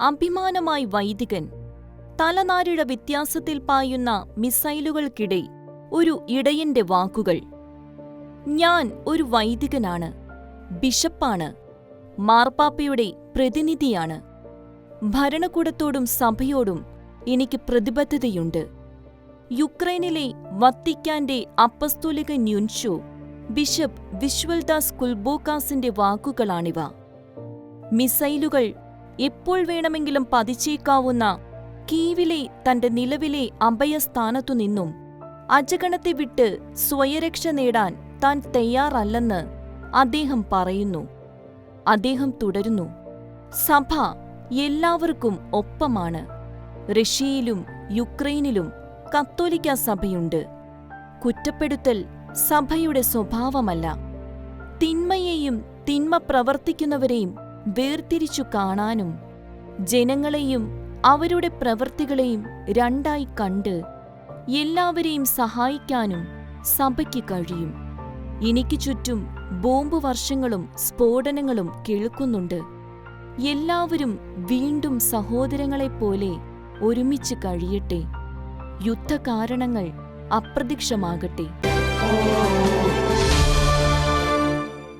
അഭിമാനമായി വൈദികൻ തലനാരിഴ വ്യത്യാസത്തിൽ പായുന്ന മിസൈലുകൾക്കിടെ ഒരു ഇടയന്റെ വാക്കുകൾ. ഞാൻ ഒരു വൈദികനാണ് ബിഷപ്പാണ് മാർപ്പാപ്പയുടെ പ്രതിനിധിയാണ്. ഭരണകൂടത്തോടും സഭയോടും എനിക്ക് പ്രതിബദ്ധതയുണ്ട്. യുക്രൈനിലെ വത്തിക്കാന്റെ അപ്പസ്തോലിക ന്യൂൻഷോ ബിഷപ്പ് വിശ്വൽദാസ് കുൽബോകാസിന്റെ വാക്കുകളാണിവ. മിസൈലുകൾ എപ്പോൾ വേണമെങ്കിലും പതിച്ചേക്കാവുന്ന കീവിലെ തന്റെ നിലവിലെ അഭയസ്ഥാനത്തു നിന്നും അജഗണത്തെ വിട്ട് സ്വയരക്ഷ നേടാൻ താൻ തയ്യാറല്ലെന്ന് അദ്ദേഹം പറയുന്നു. അദ്ദേഹം തുടരുന്നു. സഭ എല്ലാവർക്കും ഒപ്പമാണ്. റഷ്യയിലും യുക്രൈനിലും കത്തോലിക്ക സഭയുണ്ട്. കുറ്റപ്പെടുത്തൽ സഭയുടെ സ്വഭാവമല്ല. തിന്മയെയും തിന്മ പ്രവർത്തിക്കുന്നവരെയും വേർതിരിച്ചു കാണാനും ജനങ്ങളെയും അവരുടെ പ്രവൃത്തികളെയും രണ്ടായി കണ്ട് എല്ലാവരെയും സഹായിക്കാനും സഭയ്ക്ക് കഴിയും. എനിക്ക് ചുറ്റും ബോംബ് വർഷങ്ങളും സ്ഫോടനങ്ങളും കേൾക്കുന്നുണ്ട്. എല്ലാവരും വീണ്ടും സഹോദരങ്ങളെപ്പോലെ ഒരുമിച്ച് കഴിയട്ടെ. യുദ്ധകാരണങ്ങൾ അപ്രത്യക്ഷമാകട്ടെ.